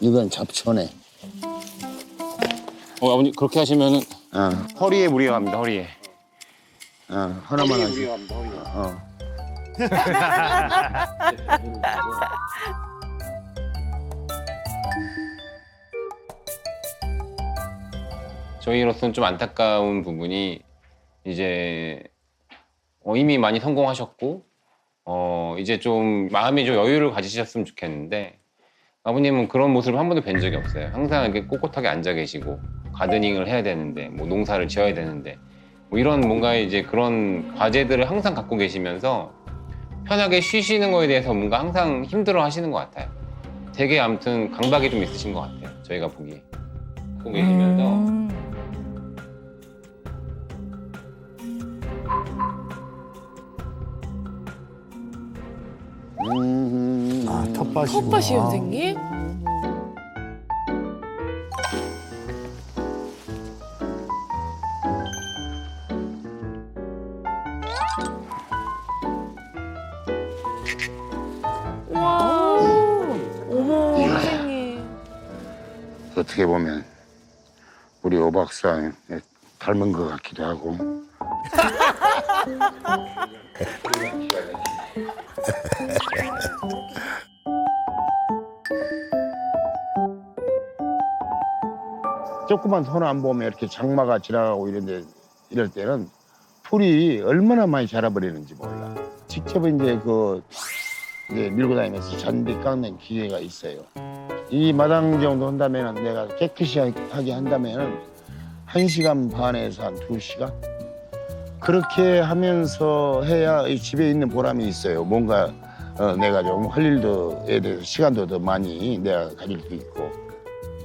이건 잡초네. 어, 아버님 그렇게 하시면은 어, 허리에 무리가 갑니다. 허리에. 어, 하나만 하지. 어. 저희로서는 좀 안타까운 부분이 이제 어, 이미 많이 성공하셨고 어, 이제 좀 마음이 좀 여유를 가지셨으면 좋겠는데 아버님은 그런 모습을 한 번도 뵌 적이 없어요. 항상 이렇게 꼿꼿하게 앉아 계시고 가드닝을 해야 되는데 뭐 농사를 지어야 되는데 뭐 이런 뭔가 이제 그런 과제들을 항상 갖고 계시면서 편하게 쉬시는 거에 대해서 뭔가 항상 힘들어 하시는 것 같아요. 되게 아무튼 강박이 좀 있으신 것 같아요. 저희가 보기에. 갖고 계시면서 아, 텃밭이구나. 텃밭이 선생님? 와, 어머 선생님. 어떻게 보면 우리 오 박사 닮은 것 같기도 하고. 조그만 손 안 보면 이렇게 장마가 지나가고 이런데 이럴 때는 풀이 얼마나 많이 자라버리는지 몰라. 직접 이제 그 이제 밀고 다니면서 잔디 깎는 기계가 있어요. 이 마당 정도 한다면 내가 깨끗이 하게 한다면 한 시간 반에서 한 두 시간 그렇게 하면서 해야 이 집에 있는 보람이 있어요. 뭔가 어, 내가 좀 할 일도에 대해서 시간도 더 많이 내가 가질 수 있고